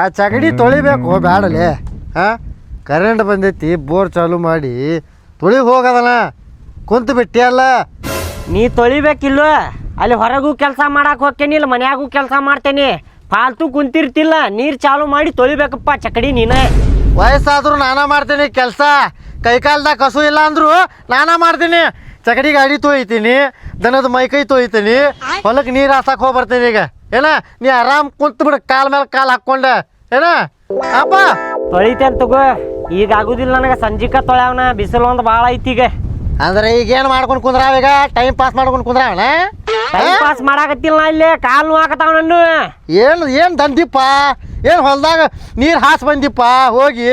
ಆ ಚಗಡಿ ತೊಳಿಬೇಕು ಬ್ಯಾಡಲೆ. ಹಾಂ? ಕರೆಂಟ್ ಬಂದೈತಿ ಬೋರ್ ಚಾಲು ಮಾಡಿ ತೊಳಿ ಹೋಗದನ. ಕುಂತು ಬಿಟ್ಟಿ ಅಲ್ಲ. ನೀ ತೊಳಿಬೇಕಿಲ್ವ? ಅಲ್ಲಿ ಹೊರಗೂ ಕೆಲಸ ಮಾಡಕ್ಕೆ ಹೋಗ್ತೇನಿ ಇಲ್ಲ ಮನೆಯಾಗೂ ಕೆಲಸ ಮಾಡ್ತೇನಿ. ಫಾಲ್ತು ಕುಂತಿರ್ತಿಲ್ಲ ನೀರು ಚಾಲು ಮಾಡಿ ತೊಳಿಬೇಕಪ್ಪ ಚಕಡಿ ನೀನೇ. ವಯಸ್ಸಾದ್ರೂ ನಾನಾ ಮಾಡ್ತೀನಿ ಕೆಲಸ. ಕೈಕಾಲ್ದಾಗ ಕಸು ಇಲ್ಲ ಅಂದ್ರು ನಾನಾ ಮಾಡ್ತೀನಿ. ಚಕಡಿ ಗಾಡಿ ತೊಯ್ತೀನಿ ದನದ ಮೈಕೈ ತೊಯ್ತೀನಿ ಹೊಲಕ್ಕೆ ನೀರು ಹಾಸಕ್ಕೆ ಹೋಗಿ ಬರ್ತೀನಿ ಈಗ. ಏನ ನೀ ಆರಾಮ್ ಕುಂತ ಬಿಡ ಕಾಲ್ ಮೇಲೆ ಕಾಲ್ ಹಾಕೊಂಡ ಏನ? ಅಪ್ಪ! ತೊಳಿತೇನ್ ತಗೋ. ಈಗ ಆಗುದಿಲ್ಲ ನನಗೆ ಸಂಜಿಕ ತೊಳ್ಯಾವನ ಬಿಸಿಲು ಒಂದು ಭಾಳ ಐತಿ ಈಗ. ಅಂದ್ರೆ ಈಗ ಏನ್ ಮಾಡ್ಕೊಂಡು ಕುಂದ್ರಾವ ಈಗ? ಟೈಮ್ ಪಾಸ್ ಮಾಡ್ಕೊಂಡು ಕುಂದ್ರಾವಣ ಟೈಮ್ ಪಾಸ್ ಮಾಡಾಕತ್ತಿಲ್ಲ ನಾ ಇಲ್ಲೇ ಕಾಲು ಹಾಕತಾವ ನನ್ನ. ಏನು ಏನು ದಂದಿಪ್ಪ? ಏನು ಹೊಲ್ದಾಗ ನೀರು ಹಾಸ್ ಬಂದಿಪ್ಪ? ಹೋಗಿ.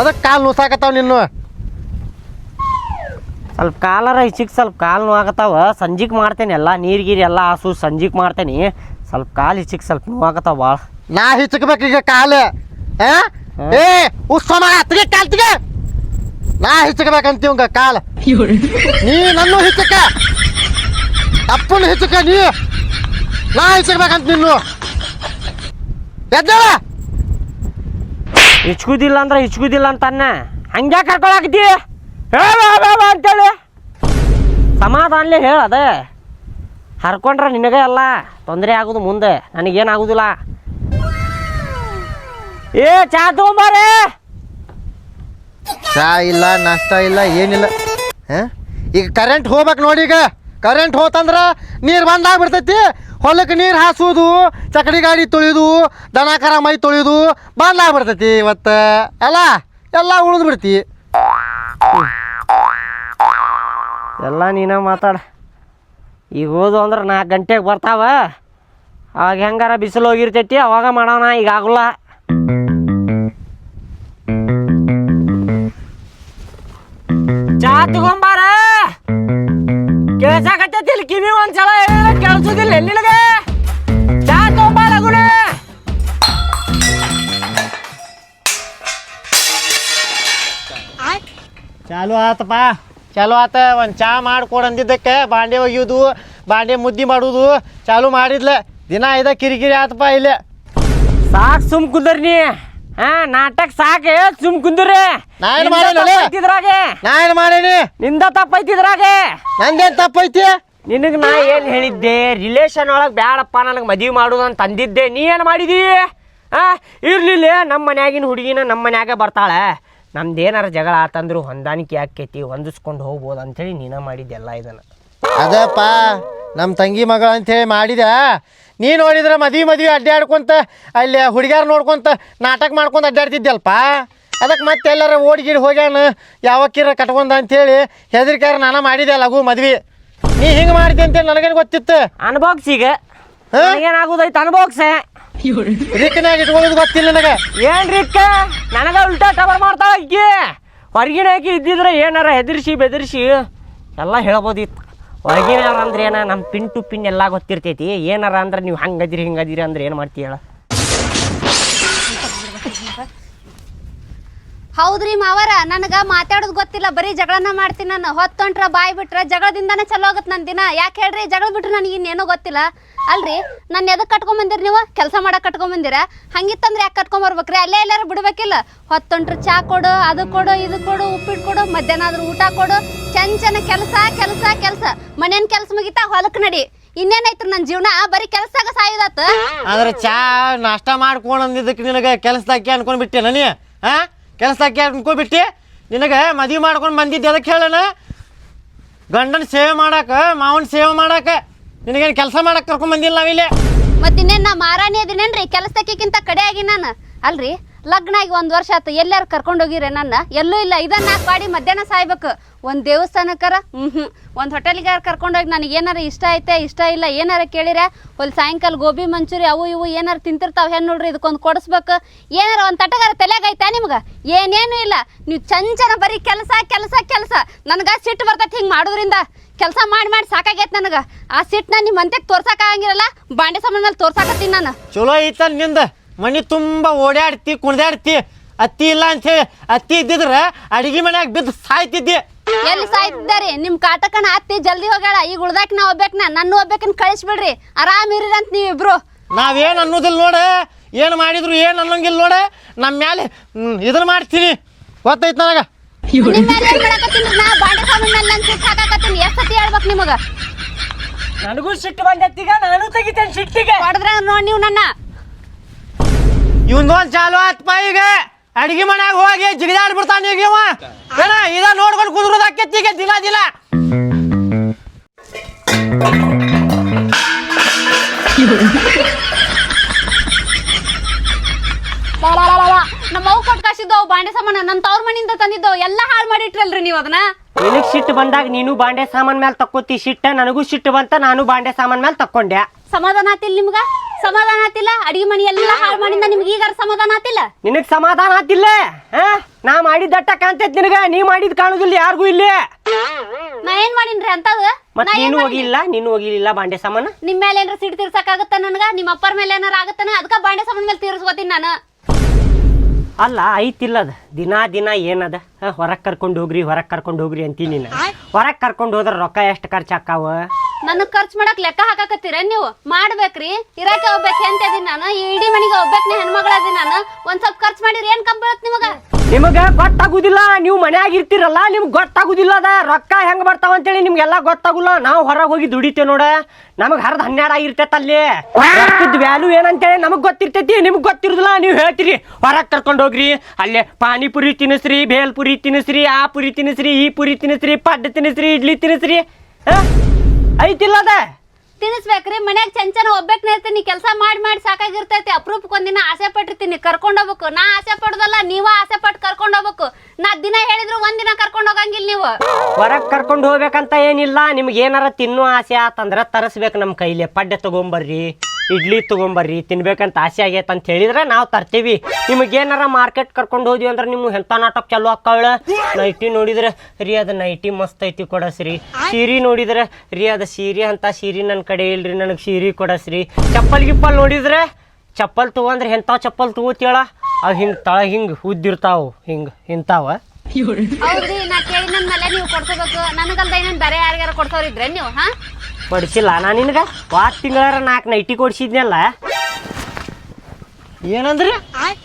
ಅದಕ್ಕೆ ಕಾಲು ನೂಸಾಕತ್ತಾವ ನಿನ್ನು. ಸ್ವಲ್ಪ ಕಾಲರ ಹೆಚ್ಚಿಗೆ ಸ್ವಲ್ಪ ಕಾಲು ನೋವಾಕತ್ತಾವ ಸಂಜಿಕ್ ಮಾಡ್ತೇನೆ ಎಲ್ಲ ನೀರು ಗೀರು ಎಲ್ಲ ಹಾಸು ಸಂಜಿಕ್ ಮಾಡ್ತೇನೆ. ಸ್ವಲ್ಪ ಕಾಲು ಹಿಚ್ಚಿಕ್ ಸ್ವಲ್ಪ ನೋವಾಕತ್ತಾವ ಭಾಳ ನಾ ಹಿಚ್ಕಬೇಕು ಈಗ ಕಾಲು? ಏ ಉಸ್ಸೋಮ ಹತ್ತಿಗೆ ಕಾಲ್ ತಿಗೆ. ನಾ ಹಿಚ್ಚಕ್ಬೇಕಂತೀವ ಕಾಲ. ನೀ ನನ್ನ ಹಿಚ್ಚಕ ಅಪ್ಪನ ಹಿಚ್ಚಕ ನೀ. ನಾ ಹಿಚ್ಕಬೇಕಂತ ನಿನ್ನು. ಎದ್ದೇಳ. ಹಿಚ್ಕುದಿಲ್ಲ ಅಂದ್ರೆ ಹಿಚ್ಕುದಿಲ್ಲ ಅಂತನ್ನ. ಹಂಗೆ ಕರ್ಕೊಳಕತ್ತಿ? ಹೇಳ ಅಂತೇಳಿ. ಸಮಾಧಾನಲೇ ಹೇಳ ಅದ ಹರ್ಕೊಂಡ್ರೆ ನಿನಗೆ ಅಲ್ಲ. ತೊಂದರೆ ಆಗೋದು ಮುಂದೆ. ನನಗೇನಾಗೋದಿಲ್ಲ. ಏ ಚಾ ತಗೊಂಬಾರೆ. ಚಾ ಇಲ್ಲ ನಷ್ಟ ಇಲ್ಲ ಏನಿಲ್ಲ? ಈಗ ಕರೆಂಟ್ ಹೋಗ್ಬೇಕು ನೋಡಿ ಈಗ. ಕರೆಂಟ್ ಹೋತಂದ್ರೆ ನೀರು ಬಂದಾಗ್ಬಿಡ್ತೈತಿ. ಹೊಲಕ್ಕೆ ನೀರು ಹಾಸೋದು ಚಕಡಿ ಗಾಡಿ ತೊಳೆಯೋದು ದನ ಕರ ಮೈ ತೊಳೆಯೋದು ಬಂದಾಗ್ಬಿಡ್ತೈತಿ ಇವತ್ತು. ಅಲ್ಲ ಎಲ್ಲ ಉಳಿದು ಬಿಡ್ತಿ ಎಲ್ಲ ನೀನ ಮಾತಾಡ. ಈಗ ಹೋದು ಅಂದ್ರೆ ನಾಲ್ಕು ಗಂಟೆಗೆ ಬರ್ತಾವ. ಅವಾಗ ಹೆಂಗಾರ ಬಿಸಿಲು ಹೋಗಿರ್ತೈತಿ ಅವಾಗ ಮಾಡೋಣ ಈಗ ಆಗಲ್ಲ. ಚಾ ತಗೊಂಬಾರ. ಕೇಳ್ಸಾಕತ್ತೈತಿ ಇಲ್ಲಿ ಕಿವಿ ಒಂದ್ಸಲ ಕೇಳಿಸೋದಿಲ್ಲ ಎಲ್ಲಿಗೆ ಚಾ ತಗೊಂಬಾರ ಗುಣ. ಚಾಲು ಆತಪ್ಪ. ಚಾಲು ಆತ ಒಂದು ಚಾ ಮಾಡ್ಕೊಡು ಅಂದಿದ್ದಕ್ಕೆ ಬಾಂಡೆ ಒಗೆಯೋದು ಬಾಂಡೆ ಮುದ್ದೆ ಮಾಡೋದು ಚಾಲು ಮಾಡಿದ್ಲೆ. ದಿನ ಇದ ಕಿರಿಕಿರಿ ಆತಪ್ಪ ಇಲ್ಲೇ. ಸಾಕು ಸುಮ್ ಕುಂದ್ರಿ ನೀ. ಹಾ ನಾಟಕ ಸಾಕೆ ಸುಮ್ ಕುಂದ್ರಿ. ನಾ ಏನ್ನಿಂದ ಮಾಡಲ್ಲ? ತಪ್ಪೈತಿದ್ರಾಗೆ. ನಾ ಏನು ಮಾಡೀನಿ? ನಿಂದ ತಪ್ಪೈತಿದ್ರಾಗೆ. ನಂದೇನ್ ತಪ್ಪೈತಿ? ನಿನಗೆ ನಾ ಏನು ಹೇಳಿದ್ದೆ? ರಿಲೇಷನ್ ಒಳಗೆ ಬ್ಯಾಡಪ್ಪ ನನಗೆ ಮದುವೆ ಮಾಡೋದು ಅಂತ ಅಂದಿದ್ದೆ. ನೀ ಏನು ಮಾಡಿದಿ? ಆ ಇರ್ಲಿಲ್ಲ ನಮ್ಮ ಮನ್ಯಾಗಿನ ಹುಡುಗಿನ ನಮ್ಮ ಮನ್ಯಾಗ ಬರ್ತಾಳೆ. ನಮ್ದು ಏನಾರ ಜಗಳ ಆತಂದ್ರು ಹೊಂದಾಣಿಕೆ ಆಕೈತಿ ಹೊಂದಿಸ್ಕೊಂಡು ಹೋಗ್ಬೋದು ಅಂತೇಳಿ ನೀನ ಮಾಡಿದ್ದೆಲ್ಲ ಇದನ್ನು. ಅದಪ್ಪ ನಮ್ಮ ತಂಗಿ ಮಗಳ ಅಂಥೇಳಿ ಮಾಡಿದ. ನೀ ನೋಡಿದ್ರೆ ಮದುವೆ ಮದುವೆ ಅಡ್ಡಾಡ್ಕೊಂತ ಅಲ್ಲಿ ಹುಡುಗ್ಯಾರ ನೋಡ್ಕೊಂತ ನಾಟಕ ಮಾಡ್ಕೊಂತ ಅಡ್ಡಾಡ್ತಿದ್ದಲ್ಪ ಅದಕ್ಕೆ ಮತ್ತೆ ಎಲ್ಲಾರ ಓಡಿ ಗಿಡಿ ಹೋಗ್ಯಾನ ಯಾವಕ್ಕಿರ ಕಟ್ಕೊಂಡ ಅಂಥೇಳಿ ಹೆದರಿಕಾರ ನಾನು ಮಾಡಿದೆ ಲಘು ಮದ್ವೆ. ನೀ ಹಿಂಗೆ ಮಾಡಿದೆ ಅಂತೇಳಿ ನನಗೇನು ಗೊತ್ತಿತ್ತು? ಅನ್ಬಾಕ್ಸ್ ಈಗ? ಏನಾಗೋದೈತೆ ಅನ್ಬೋಗ್ಸೆ ಗೊತ್ತಿಲ್ಲ ನನಗೆ. ಏನ್ರಿ ಅಕ್ಕ ನನಗ ಉಲ್ಟಾ ಟವರ್ ಮಾಡ್ತಾ ಅಕ್ಕಿ ಹೊರಗಿನ ಹಾಕಿ ಇದ್ದಿದ್ರೆ ಏನಾರ ಹೆದರ್ಸಿ ಬೆದರ್ಸಿ ಎಲ್ಲ ಹೇಳ್ಬೋದಿತ್ತು. ಹೊರಗಿನ ಅಂದ್ರೆ ಏನ? ನಮ್ಮ ಪಿನ್ ಟು ಪಿನ್ ಎಲ್ಲ ಗೊತ್ತಿರ್ತೈತಿ. ಏನಾರ ಅಂದ್ರೆ ನೀವು ಹಂಗದಿರಿ ಹಿಂಗದಿರಿ ಅಂದ್ರೆ ಏನು ಮಾಡ್ತೀಯ ಹೇಳ? ಹೌದ್ರಿ ಮಾವರ? ನನಗ ಮಾತಾಡೋದು ಗೊತ್ತಿಲ್ಲ, ಬರೀ ಜಗಳನ ಮಾಡ್ತೀನಿ ನಾನು. ಹೊತ್ತೊಂಟ್ರ ಬಾಯ್ ಬಿಟ್ರ ಜಗಳದಿಂದಾನೇ ಚಲೋ ಆಗತ್ ನನ್ನ ದಿನ. ಯಾಕೆ ಹೇಳ್ರಿ, ಜಗಳ ಬಿಟ್ರೆ ನನಗೆ ಇನ್ನೇನೋ ಗೊತ್ತಿಲ್ಲ. ಅಲ್ರಿ ನನ್ನ ಎದಕ್ಕೆ ಕಟ್ಕೊಂಬಂದಿರಿ ನೀವು? ಕೆಲಸ ಮಾಡಕ್ ಕಟ್ಕೊಂಬಂದಿರ ಹಂಗಿತ್ತಂದ್ರೆ ಯಾಕೆ ಕಟ್ಕೊಂಬರ್ಬೇಕ್ರಿ ಅಲ್ಲೇ ಎಲ್ಲಾರ ಬಿಡ್ಬೇಕಿಲ್ಲ. ಹೊತ್ತೊಂಟ್ರ ಚಾ ಕೊಡು, ಅದು ಕೊಡು, ಇದು ಕೊಡು, ಉಪ್ಪಿಟ್ಟು ಕೊಡು, ಮಧ್ಯಾಹ್ನ ಆದ್ರೂ ಊಟ ಕೊಡು. ಚೆನ್ನ ಕೆಲಸ ಕೆಲಸ ಕೆಲಸ. ಮನೇನ್ ಕೆಲಸ ಮುಗಿತಾ ಹೊಲಕ್ ನಡಿ. ಇನ್ನೇನೈತ್ರಿ ನನ್ನ ಜೀವನ? ಬರೀ ಕೆಲ್ಸಾಗ ಸಾಯುದಾತ. ಅಂದ್ರೆ ಚಾ ನಾಷ್ಟ ಮಾಡ್ಕೊಂಡು ಅಂದಿದ್ದಕ್ಕೆ ನಿನಗೆ ಅನ್ಕೊಂಡ್ ಬಿಟ್ಟೆ ನೀ? ಹಾಂ ಕೆಲಸದಾಕಿ ಅನ್ಕೋಬಿಟ್ಟು ನಿನಗೆ ಮದುವೆ ಮಾಡ್ಕೊಂಡು ಬಂದಿದ್ದೆ, ಅದಕ್ಕೆ ಹೇಳೋಣ. ಗಂಡನ ಸೇವೆ ಮಾಡಕ, ಮಾವನ ಸೇವೆ ಮಾಡಕ ನಿನಗೇನು ಕೆಲಸ ಮಾಡಕ್ಕೆ ಕರ್ಕೊಂಡ್ ಬಂದಿಲ್ಲ ನಾವಿಲ್ಲಿ? ಮತ್ತೆ ಇನ್ನೇನು ನಾ ಮಾರಾಣಿ ಅದಿನೇನ್ರಿ? ಕೆಲಸಕ್ಕಿಂತ ಕಡೆ ಆಗಿ ನಾನು. ಅಲ್ರಿ? ಲಗ್ನ ಆಗಿ ಒಂದ್ ವರ್ಷ ಆಯ್ತು. ಎಲ್ಲಾರು ಕರ್ಕೊಂಡು ಹೋಗಿರಿ ನನ್ನ? ಎಲ್ಲೂ ಇಲ್ಲ. ಇದನ್ನ ಮಾಡಿ ಮಧ್ಯಾಹ್ನ ಸಾಯ್ಬೇಕು. ಒಂದು ದೇವಸ್ಥಾನಕ್ಕಾರ ಹ್ಞೂ ಹ್ಞೂ ಒಂದು ಹೋಟೆಲ್ಗಾರ ಕರ್ಕೊಂಡೋಗಿ ನನಗೆ ಏನಾರ ಇಷ್ಟ ಐತೆ, ಇಷ್ಟ ಇಲ್ಲ, ಏನಾರ ಕೇಳಿರ? ಒಂದು ಸಾಯಂಕಾಲ ಗೋಬಿ ಮಂಚೂರಿ ಅವು ಇವು ಏನಾರ ತಿಂತಿರ್ತಾವೆ ಹೆಣ್ಣು ನೋಡ್ರಿ, ಇದಕ್ಕೊಂದು ಕೊಡಿಸ್ಬೇಕು. ಏನಾರ ಒಂದು ತಟಗಾರ ತಲೆಗೈತೆ ನಿಮ್ಗೆ? ಏನೇನು ಇಲ್ಲ. ನೀವು ಚಂಚನ ಬರೀ ಕೆಲಸ ಕೆಲಸ ಕೆಲಸ. ನನಗೆ ಸಿಟ್ಟು ಬರ್ತೈತಿ ಹಿಂಗೆ ಮಾಡೋದ್ರಿಂದ. ಕೆಲಸ ಮಾಡಿ ಮಾಡಿ ಸಾಕಾಗೈತೆ ನನಗೆ. ಆ ಸಿಟ್ಟನ್ನ ನಿಮ್ಮ ಅಂತ್ಯಕ್ಕೆ ತೋರ್ಸಕ್ಕಾಗಂಗಿರಲ್ಲ ಬಾಂಡೆ ಸಾಮಾನ್ ಮೇಲೆ ತೋರ್ಸಾಕತ್ತೀನಿ ನಾನು. ಚಲೋ ಐತ ನಿಂದ. ಮನೆ ತುಂಬ ಓಡಾಡ್ತಿ ಕುಣಿದಾಡ್ತಿ ಅತ್ತಿ ಇಲ್ಲ ಹೇಳಿ ಅತ್ತಿ ಇದ್ದಿದ್ರೆ ಅಡಿಗೆ ಮನ್ಯಾಗ ಬಿದ್ದು ಸಾಯ್ತಿದ್ದೆ. ಎಲ್ಲಿ ಸಾಯ್ತಿದ್ದಾರೆ? ನಿಮ್ ಕಾಟಕನ ಅತ್ತಿ ಜಲ್ದಿ ಹೋಗ್ಯಾಳ ಈಗ ಉಳ್ದಾಕ ನಾ ಹೋಗ್ಬೇಕನ ನನ್ನ ಹೋಗ್ಬೇಕನ್ ಕಳಿಸ್ಬಿಡ್ರಿ. ಆರಾಮ್ ಇರ್ರಿ ಅಂತ ನೀವಿಬ್ರು. ನಾವೇನು ಅನ್ನೋದಿಲ್ಲ ನೋಡ ಏನು ಮಾಡಿದ್ರು ಏನು ಅನ್ನೋಂಗಿಲ್ಲ ನೋಡ ನಮ್ಮ ಮ್ಯಾಲೆ ಇದನ್ನ ಮಾಡ್ತೀನಿ. ಗೊತ್ತೈತೆ ನನಗ? ನಿಮ್ ಮೇಲೆ ಏನ್ ಮಾಡಕತ್ತೀನಿ? ನಾ ಬಾಂಡೆ ಸ್ವಾಮಿ ನನ್ ಹಾಕಾಕತ್ತೀನಿ. ಎಷ್ಟ್ ಸತಿ ಹೇಳ್ಬೇಕು ನಿಮಗ? ನನಗೂ ಸಿಟ್ಟು ಬಂದೈತೀಗ ನಾನು ತೆಗಿತೇನೆ ಸಿಟ್ಟಿಗೆ. ಹೊಡೆದ್ರ ನೋಡಿ ನೀವು ನನ್ನ. ಇವನ್ದೊಂದು ಚಾಲು ಆತ್ಪ ಈಗ. ಅಡಿಗೆ ಮನ್ಯಾಗ ಹೋಗಿ ಜಿಗಿದಾಡ್ ಬಿಡ್ತಾನೆ ಈಗ ಇವ. ಏನ ಇದ ನೋಡ್ಕೊಂಡು ಕುದುರೋದಾಕೈತಿ ಈಗ ದಿನ ದಿನ. ನಮ್ಮ ಅವ್ ಕೊಟ್ಟು ಕಾಸಿದ್ದವು ಬಾಂಡೆ ಸಾಮಾನ ನನ್ನ ತವ್ರ ಮನಿಂದ ತಂದಿದ್ದವು ಎಲ್ಲ ಹಾಳು ಮಾಡಿಟ್ರಲ್ರಿ ನೀವು ಅದನ್ನ? ನಿನಗ್ ಸಿಟ್ಟು ಬಂದಾಗ ನೀನು ಬಾಂಡೆ ಸಾಮಾನ್ ಮೇಲೆ ತಕ್ಕೋತಿ ಸಿಟ್ಟ ನನಗೂ ಸಿಟ್ಟು ಬಂತ ನಾನು ಬಾಂಡೆ ಸಾಮಾನ್ ಮೇಲೆ ತಕ್ಕೊಂಡೆ. ಸಮಾಧಾನ ಆತಿಲ್ ನಿಮ್ಗ? ಸಮಾಧಾನ ಆತಿಲ್ಲ? ಅಡಿಗೆ ಮನಿ ಎಲ್ಲ ಹಾಳು ಮಾಡಿಂದ ನಿಮ್ಗೆ ಈಗ ಸಮಾಧಾನ ಆತಿಲ್ಲ? ನಿನಗ್ ಸಮಾಧಾನ ಆತಿಲ್ಲ? ನಾ ಮಾಡಿದ್ದಟ್ಟ ಕಾಣ್ತೈತ್ ನಿನಗ ನೀ ಮಾಡಿದ್ ಕಾಣುದಿಲ್ಲ ಯಾರಿಗೂ ಇಲ್ಲಿ. ನಾ ಏನ್ ಮಾಡಿನ್ರಿ ಅಂತದ? ಮತ್ ನೀನು ಹೋಗಿಲ್ಲ ನೀನು ಹೋಗಿಲ್ಲ ಬಾಂಡೆ ಸಾಮಾನ? ನಿಮ್ ಮೇಲೆ ಏನಾರ ಸಿಟ್ಟು ತೀರ್ಸಕ್ಕಾಗತ್ತ ನನಗ? ನಿಮ್ಮ ಅಪ್ಪರ ಮೇಲೆ ಏನಾರ ಆಗತ್ತನ? ಅದಕ್ಕ ಬಾಂಡೆ ಸಾಮಾನ ಮೇಲೆ ತೀರ್ಸ್ಕೋತೀನಿ ನಾನು. ಅಲ್ಲ ಐತಿಲ್ಲ ಅದ. ದಿನಾ ದಿನ ಏನದ? ಹೊರಗೆ ಕರ್ಕೊಂಡು ಹೋಗ್ರಿ ಹೊರಗೆ ಕರ್ಕೊಂಡು ಹೋಗ್ರಿ ಅಂತೀನಿ ನೀನು. ಹೊರಗೆ ಕರ್ಕೊಂಡು ಹೋದ್ರ ರೊಕ್ಕ ಎಷ್ಟು ಖರ್ಚಾಕಾವ ನನಗ್ ಖರ್ಚು ಮಾಡಕ್ ಲೆಕ್ಕ ಹಾಕಾಕತ್ತೀರ ನೀವು? ಮಾಡ್ಬೇಕ್ರಿ. ಇರಾಕೆ ಹೋಗ್ಬೇಕು ಅಂತ ಇದೀನಿ ನಾನು? ಈ ಇಡೀ ಮನಿಗೆ ಹೋಗ್ಬೇಕ್ನಿ ಹೆಣ್ಮಗಳದೀನಿ ನಾನು. ಒಂದ್ ಸ್ವಲ್ಪ ಖರ್ಚು ಮಾಡಿರಿ, ಏನ್ ಬೀಳತ್ ನಿಮಗ? ನಿಮಗ ಗೊತ್ತಾಗುದಿಲ್ಲ, ನೀವು ಮನ್ಯಾಗ ಇರ್ತಿರಲ್ಲ, ನಿಮ್ಗೆ ಗೊತ್ತಾಗುದಿಲ್ಲ ಅದ. ರೊಕ್ಕ ಹೆಂಗ್ ಬರ್ತಾವ ಅಂತೇಳಿ ನಿಮ್ಗೆಲ್ಲ ಗೊತ್ತಾಗುಲ್ಲ. ನಾವು ಹೊರಗೆ ಹೋಗಿ ದುಡಿತೇವೆ ನೋಡ. ನಮಗ್ ಹರ್ದ ಹನ್ನೆರಡು ಆಗಿರ್ತೈತ ಅಲ್ಲಿ. ರೊಕ್ಕದ ವ್ಯಾಲ್ಯೂ ಏನಂತೇಳಿ ನಮಗ್ ಗೊತ್ತಿರ್ತೈತಿ, ನಿಮ್ಗೆ ಗೊತ್ತಿರುದಿಲ್ಲ, ನೀವು ಹೇಳ್ತೀರಿ. ಹೊರಗೆ ಕರ್ಕೊಂಡು ಹೋಗ್ರಿ, ಅಲ್ಲೇ ಪಾನಿಪುರಿ ತಿನ್ನಿಸ್ರಿ ಬೇಲ್ಪುರಿ ತಿನ್ನಿಸ್ರಿ, ಆ ಪುರಿ ತಿನ್ನಿಸ್ರಿ, ಈ ಪುರಿ ತಿನ್ನಿಸ್ರಿ, ಪಡ್ಡು ತಿನ್ನಿಸ್ರಿ, ಇಡ್ಲಿ ತಿನ್ನಿಸ್ರಿ ಆ? ಐತಿಲ್ಲ ಅದ ತಿನ್ನಿಸ್ಬೇಕ್ರಿ ಮನ್ಯಾಗ ಚಂಚನ ಒಬ್ಬಕ್ನ ಇರ್ತೀನಿ ಕೆಲಸ ಮಾಡಿ ಮಾಡಿ ಸಾಕಾಗಿರ್ತೈತಿ ಅಪರೂಪಕ್ಕೆ ಒಂದಿನ ಆಸೆ ಪಟ್ಟಿರ್ತೀನಿ ಕರ್ಕೊಂಡು ಹೋಗ್ಬೇಕು. ನಾ ಆಸೆ ಪಡೋದಲ್ಲ ನೀವ ಆಸೆ ಪಟ್ಟು ಕರ್ಕೊಂಡು ಹೋಗ್ಬೇಕು. ನಾ ದಿನ ಹೇಳಿದ್ರು ಒಂದಿನ ಕರ್ಕೊಂಡು ಹೋಗಂಗಿಲ್ಲ ನೀವು. ಹೊರಗೆ ಕರ್ಕೊಂಡು ಹೋಗ್ಬೇಕಂತ ಏನಿಲ್ಲ ನಿಮ್ಗೆ ಏನಾರ ತಿನ್ನೋ ಆಸೆ ಆತಂದ್ರೆ ತರಿಸ್ಬೇಕು ನಮ್ಮ ಕೈಲಿ. ಪಡ್ಡೆ ತಗೊಂಬರ್ರಿ. ಇಡ್ಲಿ ತಗೊಂಬರ್ರಿ, ತಿನ್ಬೇಕಂತ ಆಸೆ ಆಗೈತೆ ಅಂತ ಹೇಳಿದ್ರೆ ನಾವು ತರ್ತೀವಿ. ನಿಮ್ಗೆ ಏನಾರ ಮಾರ್ಕೆಟ್ ಕರ್ಕೊಂಡು ಹೋದ್ವಿ ಅಂದ್ರೆ ನಿಮ್ಗೆ ಎಂಥ ನಾಟಕ ಚಲೋ ಆಕ್ಕವಳ ನೈಟಿ ನೋಡಿದ್ರೆ, ರೀ, ಅದು ನೈಟಿ ಮಸ್ತ್ ಐತಿ ಕೊಡಸ್ರಿ. ಸೀರೆ ನೋಡಿದ್ರೆ, ರೀ, ಅದು ಸೀರೆ ಅಂತ ಸೀರೆ ನನ್ನ ಕಡೆ ಇಲ್ರಿ, ನನಗೆ ಸೀರೆ ಕೊಡಸ್ರಿ. ಚಪ್ಪಲ್ ಗಿಪ್ಪಲ್ ನೋಡಿದ್ರೆ, ಚಪ್ಪಲ್ ತಗೊಂಡ್ರೆ ಎಂತ ಚಪ್ಪಲ್ ತಗೋತೀಳ ಅವು ಹಿಂಗೆ ತಳ ಹಿಂಗೆ ಉದ್ದಿರ್ತಾವು, ಹಿಂಗೆ ಇಂಥವ ಹೌದ್ರಿ, ನಾ ಕೇಳಿ ನನ್ ಮೇಲೆ ನೀವು ಕೊಡ್ಸಬೇಕು. ನನಗಲ್ದ ಇನ್ನೊಂದ್ ಬೇರೆ ಯಾರಿಗಾರ ಕೊಡ್ಸೋರಿದ್ರೆ ನೀವು, ಹಾ? ಕೊಡಿಸಿಲ್ಲ ನಾನು ನಿನಗೆ? ವಾತ್ ತಿಂಗಳಾರ ನಾಲ್ಕು ನೈಟಿ ಕೊಡಿಸಿದ್ನಲ್ಲ. ಏನಂದ್ರಿ?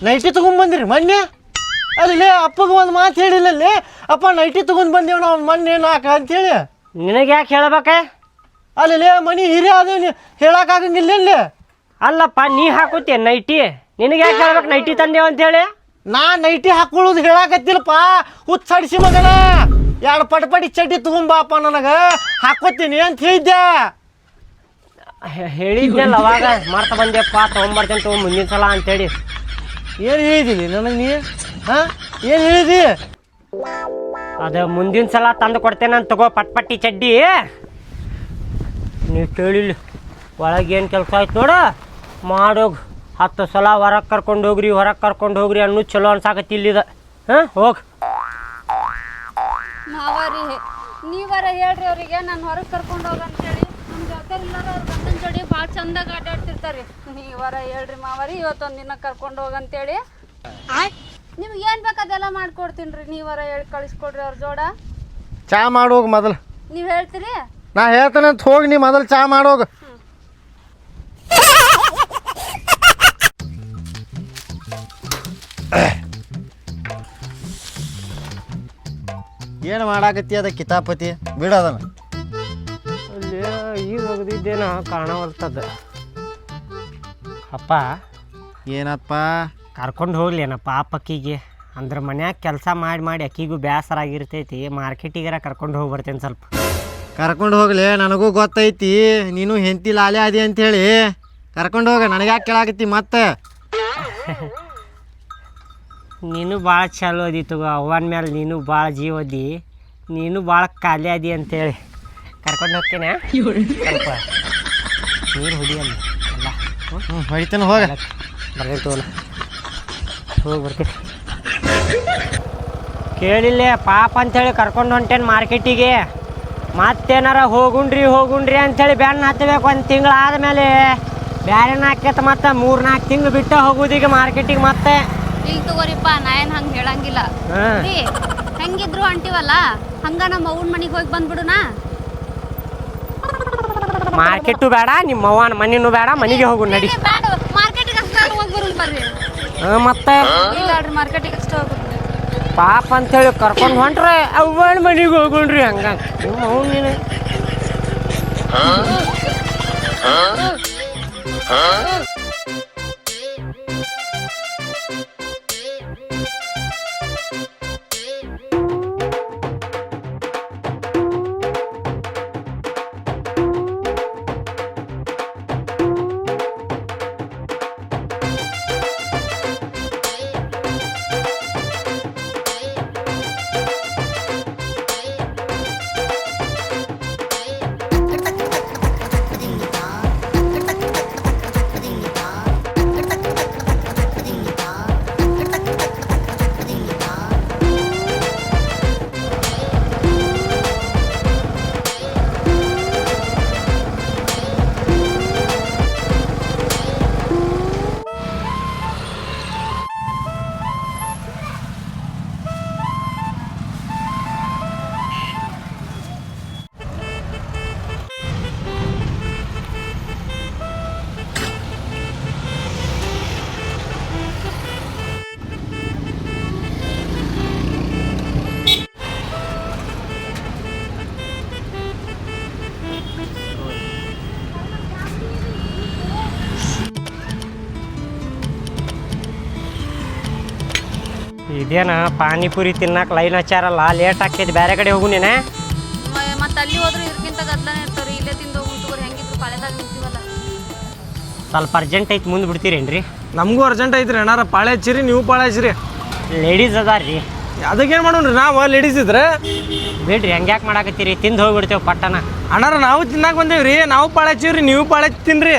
ನೈಟಿ ತಗೊಂಡ್ ಮೊನ್ನೆ? ಅಲ್ಲಿ ಅಪ್ಪಗೆ ಒಂದು ಮಾತು ಹೇಳಿಲ್ಲ ಅಲ್ಲಿ. ಅಪ್ಪ ನೈಟಿ ತಗೊಂಡ್ ಬಂದೇವ್ ನಾವು ಮೊನ್ನೆ ನಾಲ್ಕು ಅಂತೇಳಿ. ನಿನಗೆ ಯಾಕೆ ಹೇಳ್ಬೇಕ? ಅಲ್ಲಿ ಮನಿ ಹಿರಿಯ ಅದ ಹೇಳಕ್ಕಾಗಂಗಿಲ್ಲ ಇಲ್ಲಿ. ಅಲ್ಲಪ್ಪ ನೀ ಹಾಕೋತಿ ನೈಟಿ ನಿನಗೆ ಯಾಕೆ ಹೇಳ್ಬೇಕು ನೈಟಿ ತಂದೇವ ಅಂತೇಳಿ? ನಾ ನೈಟಿ ಹಾಕೊಳ್ಳೋದು ಹೇಳಾಕತ್ತಿಲ್ಲಪ್ಪ. ಹುಚ್ಚಾಡಿಸಿ ಮಗನ. ಎರಡು ಪಟಪಟಿ ಚಡ್ಡಿ ತಗೊಂಬಾಪ ನನಗೆ. ಹಾಕೋತೀನಿ ಅಂತ ಹೇಳಿದ್ದೆ ಹೇಳಿದ್ದೆಲ್ಲ ಅವಾಗ. ಮಾಡ್ತಾ ಬಂದೆಪ್ಪ ತೊಗೊಂಬರ್ತೇನೆ ತಗೊಂಡು ಮುಂದಿನ ಸಲ ಅಂತೇಳಿ. ಏನು ಹೇಳಿದಿ ನನಗೆ ನೀ? ಹಾಂ? ಏನು ಹೇಳಿದಿ? ಅದು ಮುಂದಿನ ಸಲ ತಂದು ಕೊಡ್ತೇನೆ ಅಂತ ತಗೋ ಪಟ್ಪಟ್ಟಿ ಚಡ್ಡಿ. ನೀವು ಕೇಳಿಲ್ಲ. ಒಳಗೆ ಏನು ಕೆಲಸ ಆಯ್ತು ನೋಡು. ಮಾಡೋಗಿ. ಹತ್ತು ಸಲ ಹೊರಗೆ ಕರ್ಕೊಂಡು ಹೋಗ್ರಿ ಹೊರಗೆ ಕರ್ಕೊಂಡು ಹೋಗ್ರಿ ಅನ್ನೋ ಚಲೋ ಅನ್ಸಾಕತ್ತಿ ಇಲ್ಲಿದ. ಹಾಂ ಹೋಗಿ. ಮಾವಾರಿ ನೀವಾರ ಹೇಳ್ರಿ ಅವ್ರಿಗೆ ನಾನು ಹೊರಗೆ ಕರ್ಕೊಂಡು ಹೋಗಂತೇಳಿ ನಮ್ಮ ಜೊತೆ ಇಲ್ಲಾರ ಅವ್ರ ಗಂಡನ ಜೋಡಿ ಭಾಳ ಚಂದಾಗ ಆಟಾಡ್ತಿರ್ತಾರೆ. ನೀವಾರ ಹೇಳ್ರಿ ಮಾವಾರಿ ಇವತ್ತೊಂದು ದಿನ ಕರ್ಕೊಂಡು ಹೋಗಂತೇಳಿ ನಿಮ್ಗೆ ಏನು ಬೇಕು ಅದೆಲ್ಲ ಮಾಡ್ಕೊಡ್ತೀನಿ ರೀ ನೀವಾರ ಹೇಳಿ ಕಳಿಸ್ಕೊಡ್ರಿ ಅವ್ರ ಜೋಡ. ಚಾ ಮಾಡೋಗ ಮೊದಲು. ನೀವು ಹೇಳ್ತೀರಿ? ನಾ ಹೇಳ್ತೇನೆ ಅಂತ ಹೋಗಿ ನೀ ಮೊದಲು ಚಾ ಮಾಡೋಗ ಏನು ಮಾಡಾಕತ್ತಿ ಅದ ಕಿತಾಪತಿ? ಬಿಡೋದನ ಅಲ್ಲಿ ಈಗ ಒಗ್ದಿದ್ದೇನ ಕಾಣವಲ್ತದ ಅಪ್ಪ ಏನಪ್ಪ? ಕರ್ಕೊಂಡು ಹೋಗ್ಲೇನಪ್ಪ ಪಾಪಕ್ಕಿಗೆ ಅಂದ್ರೆ ಮನ್ಯಾಗ ಕೆಲಸ ಮಾಡಿ ಮಾಡಿ ಅಕ್ಕಿಗೂ ಬೇಸರ ಆಗಿರ್ತೈತಿ ಮಾರ್ಕೆಟಿಗಾರ ಕರ್ಕೊಂಡು ಹೋಗಿ ಬರ್ತೇನೆ ಸ್ವಲ್ಪ. ಕರ್ಕೊಂಡು ಹೋಗ್ಲಿ ನನಗೂ ಗೊತ್ತೈತಿ. ನೀನು ಹೆಂಡತಿ ಲಾಲೆ ಅದಿ ಅಂತೇಳಿ ಕರ್ಕೊಂಡು ಹೋಗ ನನಗೆ ಯಾಕೆ ಕೇಳಾಕತ್ತಿ ಮತ್ತೆ? ನೀನು ಭಾಳ ಚಲೋ ಅದಿ ತಗೋ ಅವನ ಮೇಲೆ ನೀನು ಭಾಳ ಜೀವ ಅದಿ. ನೀನು ಭಾಳ ಖಾಲಿ ಅದಿ ಅಂತೇಳಿ. ಕರ್ಕೊಂಡು ಹೋಗ್ತೇನೆ. ಸ್ವಲ್ಪ ನೀರು ಹೊಡಿಯಲ್ಲ ಎಲ್ಲ. ಹ್ಞೂ ಹ್ಞೂ ಹೋಗ. ಬರ್ತೀನಿ ಹೋಗಿ ಬರ್ತೀನಿ. ಕೇಳಿಲ್ಲ ಪಾಪ ಅಂತೇಳಿ ಕರ್ಕೊಂಡು ಹೊಂಟೇನು ಮಾರ್ಕೆಟಿಗೆ. ಮತ್ತೇನಾರ ಹೋಗುಣ್ರಿ ಹೋಗುಣ್ರಿ ಅಂತೇಳಿ ಬ್ಯಾನ್ ಹತ್ತಬೇಕು ಒಂದು ತಿಂಗಳು ಆದಮೇಲೆ ಬ್ಯಾರೆ ಹಾಕ್ಯತ್ತ ಮತ್ತೆ ಮೂರು ನಾಲ್ಕು ತಿಂಗಳು ಬಿಟ್ಟು ಹೋಗೋದೀಗ ಮಾರ್ಕೆಟಿಗೆ ಮತ್ತೆ. ತಗೋರಿಪ್ಪ ನಾ ಏನ್ ಹಂಗೆ ಹೇಳಂಗಿಲ್ಲ. ಹಾಂ. ರೀ ಹೆಂಗಿದ್ರು ಅಂಟಿವಲ್ಲ ಹಂಗ ನಮ್ಮ ಅವ್ವನ ಮನೆಗೆ ಹೋಗಿ ಬಂದ್ಬಿಡುನಾ? ಮಾರ್ಕೆಟು ಬೇಡ ನಿಮ್ಮ ಅವ್ವನ ಮನೆನೂ ಬೇಡ ಮನೆಗೆ ಹೋಗು ನಡಿ. ಬೇಡ ಅಷ್ಟೇ ಹೋಗಿ ಬರೋಣ ಬರ್ರಿ. ಮತ್ತೆ? ಇಲ್ಲ ಮಾರ್ಕೆಟಿಗೆ ಅಷ್ಟೇ ಹೋಗ್ಬೇಕು ಪಾಪ ಅಂತೇಳಿ ಕರ್ಕೊಂಡು ಹೊಂಟ್ರೆ ಅವ್ವನ ಮನೆಗೆ ಹೋಗೋಣ್ರಿ ಹಂಗ. ಅವ್ನು ನೀನು. ಇದೇನ ಪಾನಿಪುರಿ ತಿನ್ನಕ್ಕೆ ಲೈನ್ ಹಚ್ಚಾರಲ್ಲ ಲೇಟ್ ಆಕೈತಿ ಬೇರೆ ಕಡೆ ಹೋಗು ನೀನೆ. ಮತ್ತೆ ಅಲ್ಲಿ ಹೋದ್ರೆ ಇದಕ್ಕಿಂತ ಗದ್ಲನೇ ಇರ್ತಾವ್ರಿ ಇಲ್ಲೇ ತಿಂದು ಹೋಗ್ತವ್ರಿ ಹೆಂಗಿದ್ರು ಪಾಳೆದಾಗ ನಿಂತೀವಲ್ಲ. ಸ್ವಲ್ಪ ಅರ್ಜೆಂಟ್ ಐತಿ ಮುಂದೆ ಬಿಡ್ತೀರೇನ್ರಿ? ನಮಗೂ ಅರ್ಜೆಂಟ್ ಐತ್ರಿ ಅಣ್ಣಾರ ಪಾಳೆ ಹಚ್ಚಿರಿ ನೀವು ಪಾಳೆ ಹಚ್ಚಿರಿ. ಲೇಡೀಸ್ ಅದಾರ್ರಿ. ಅದಕ್ಕೇನು ಮಾಡೋಣ್ರಿ ನಾವು ಲೇಡೀಸ್ ಇದ್ರೆ. ಬಿಡ್ರಿ ಹಂಗ್ಯಾಕೆ ಮಾಡಾಕತ್ತೀರಿ ತಿಂದು ಹೋಗ್ಬಿಡ್ತೇವೆ ಪಟ್ಟನ. ಅಣ್ಣಾರ ನಾವು ತಿನ್ನಾಕ ಬಂದೇವ್ರಿ ನಾವು ಪಾಳೆ ಹಚ್ಚಿವ್ರಿ ನೀವು ಪಾಳೆ ಹಚ್ಚಿ ತಿನ್ರಿ.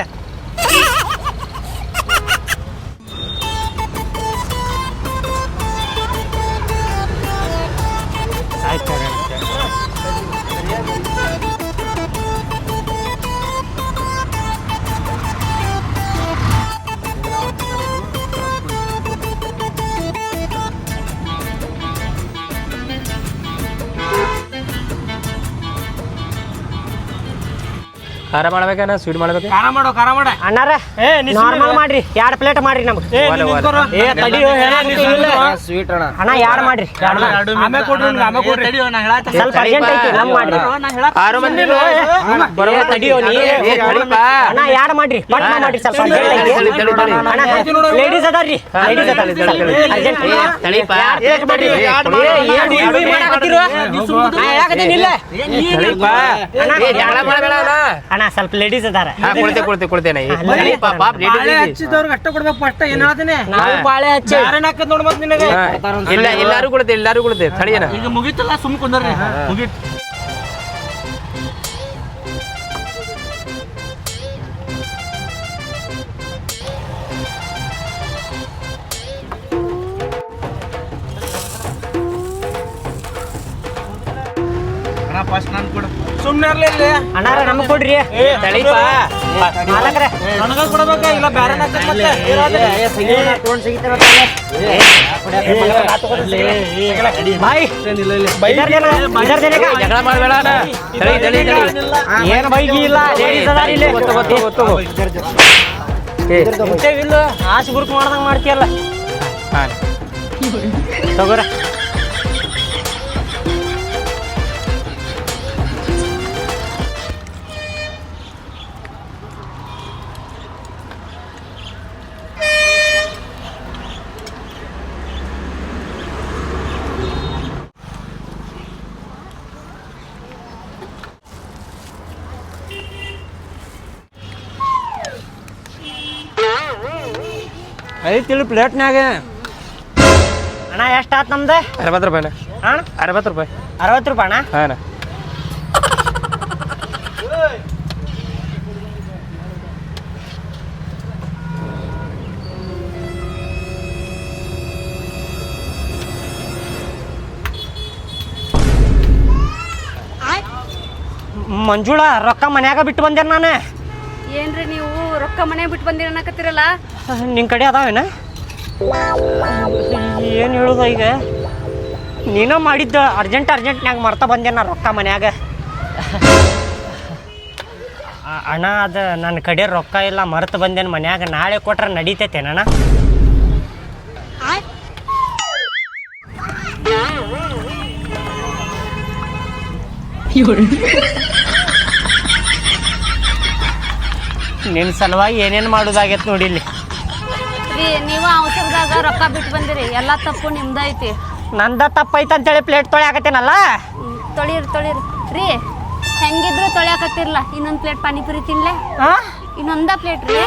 ಖಾರ ಮಾಡ್ಬೇಕಾ ಸ್ವೀಟ್ ಮಾಡ್ಬೇಕು ಖಾರ ಮಾಡೋ ಖಾರ ಮಾಡ ಅಣ್ಣಾರ ಏ, ನೀ ನಾರ್ಮಲ್ ಮಾಡ್ರಿ ಎರಡು ಪ್ಲೇಟ್ ಮಾಡ್ರಿ ನಮ್ಗೆ ಏ. ಏ ತಡಿಯೋ ಹೇಳಾಕತ್ತೀವಿಲ್ಲ. ಸ್ವೀಟ್ ಅಣ್ಣ ಅಣ್ಣ ಎರಡು ಮಾಡ್ರಿ ಎರಡ್ ಮಾಡ್ರಿ. ಆಮೇಲೆ ಕೊಡ್ರಿ ತಡಿಯೋ ಆಮೇಲೆ ಹೇಳಾತ ಸ್ವಲ್ಪ ಅರ್ಜೆಂಟ್ ಐತಿ ನಮ್ ಮಾಡ್ರಿ ಆರು ಮಂದಿ ಬರೋ ತಡಿಯೋ ನೀ ಅಣ್ಣ ಎರಡು ಮಾಡ್ರಿ ಪಟ್ ಮಾಡ್ರಿ ಸ್ವಲ್ಪ ಅರ್ಜೆಂಟ್ ಐತಿ. ತಡಿ, ತಡಿ, ತಡಿ. ಅಣ್ಣ ಲೇಡೀಸ್ ಅದಾರ್ರಿ ಲೇಡೀಸ್ ಅದಾರ ಅರ್ಜೆಂಟ್ ತಡಿಪ. ಏ, ಏನ್ ನೀವ್ ಹಿಂಗ್ ಮಾಡಾಕತ್ತೀರೋ? ನಾ ಹೇಳಾಕತ್ತೀನಿಲ್ಲ. ಅಣ್ಣ ಸ್ವಲ್ಪ ಲೇಡೀಸ್ ಅದಾರ ಕೊಡ್ತೆ ಕೊಡ್ತೆ ಕೊಡ್ತೇನೆ ತಡಿಪ, ಪಾಪ ಬಾಳೆ. ಹಚ್ಚಿದವ್ರಿಗೆ ಅಷ್ಟ ಕೊಡ್ಬೇಕು ಫಸ್ಟ್ ಏನ್ ಹೇಳ್ತೀನಿ ನಾವು ಬಾಳೆ ಹಚ್ಚಿ. ಯಾರನ್ನ ಹಾಕದ್ ನೋಡ್ ಮತ್ ನಿನಗೆ ಇಲ್ಲ ಎಲ್ಲಾರು ಕೊಡ್ತೆ ಎಲ್ಲಾರು ಕೊಡ್ತೆ ತಡಿಯನ ಈಗ ಮುಗೀತಲ್ಲ ಸುಮ್ ಕುಂದರ್ರಿ. ಮುಗೀತ್. ಅಣ್ಣಾರ ನಮಗ್ ಕೊಡ್ರಿ. ಮಾಲಕ್ರೆ. ನನಗ ಕೊಡ್ಬೇಕ? ಇಲ್ಲ ಬ್ಯಾರೆ ಜಗಳ ಮಾಡ್ಬೇಡ ಏನ್ ಬೈಗಿ ಇಲ್ಲ ಲೇಡೀಸ್ ಅದಾರ ಇಲ್ಲಿ. ಗೊತ್ತು ಗೊತ್ತು ಗೊತ್ತು ಇಂಥವಿಲ್ಲ ಆಸೆ ಗುರುಕು ಮಾಡ್ದಂಗ ಮಾಡ್ತೀಯಲ್ಲ. ಹಾ. ತಗೋರ. ಐತಿಲ್ಲ ಪ್ಲೇಟ್ನಾಗ ಅಣ್ಣ ಎಷ್ಟು ಆಯ್ತು ನಮ್ದು? ಅರವತ್ತು ರೂಪಾಯಿನ ಅಣ್ಣ. ಅರವತ್ತು ರೂಪಾಯಿ. ಅರವತ್ತು ರೂಪಾಯಿ ಅಣ್ಣ? ಹಾಂ ಮಂಜುಳ ರೊಕ್ಕ ಮನ್ಯಾಗ ಬಿಟ್ಟು ಬಂದೆ ನಾನು? ಏನ್ರಿ ನೀವು? ರೊಕ್ಕ ಮನೆ ಬಿಟ್ಟು ಬಂದಿರ ಅನ್ನಕತ್ತಿರಲ್ಲ? ನಿನ್ ಕಡೆ ಅದಾವೇನ ಏನು? ಹೇಳುದ ಈಗ? ನೀನ ಮಾಡಿದ್ದ ಅರ್ಜೆಂಟ್ ಅರ್ಜೆಂಟ್ನ್ಯಾಗ ಮರ್ತಾ ಬಂದೆ ನಾ ರೊಕ್ಕ ಮನ್ಯಾಗ. ಅಣ್ಣ ಅದು ನನ್ನ ಕಡೆ ರೊಕ್ಕ ಇಲ್ಲ ಮರೆತು ಬಂದೇನು ಮನ್ಯಾಗ. ನಾಳೆ ಕೊಟ್ರೆ ನಡೀತೈತೆ ಅಣ್ಣ? ನಿನ್ನ ಸಲುವಾಗಿ ಏನೇನು ಮಾಡೋದಾಗೈತೆ ನೋಡಿ ಇಲ್ಲಿ. ರೀ ನೀವು ಅವಸರದಾಗ ರೊಕ್ಕ ಬಿಟ್ಟು ಬಂದಿರಿ ಎಲ್ಲ ತಪ್ಪು ನಿಮ್ದೈತಿ. ನಂದ ತಪ್ಪೈತೆ ಅಂತೇಳಿ ಪ್ಲೇಟ್ ತೊಳೆಯಾಕತ್ತೇನಲ್ಲ ಹ್ಮ್, ತೊಳೀರಿ ತೊಳೀರಿ. ರೀ ಹೆಂಗಿದ್ರು ತೊಳೆಯಕತ್ತಿರಲ್ಲ ಇನ್ನೊಂದು ಪ್ಲೇಟ್ ಪಾನಿಪುರಿ ತಿನ್ಲೆ. ಹಾಂ ಇನ್ನೊಂದ ಪ್ಲೇಟ್ ರೀ.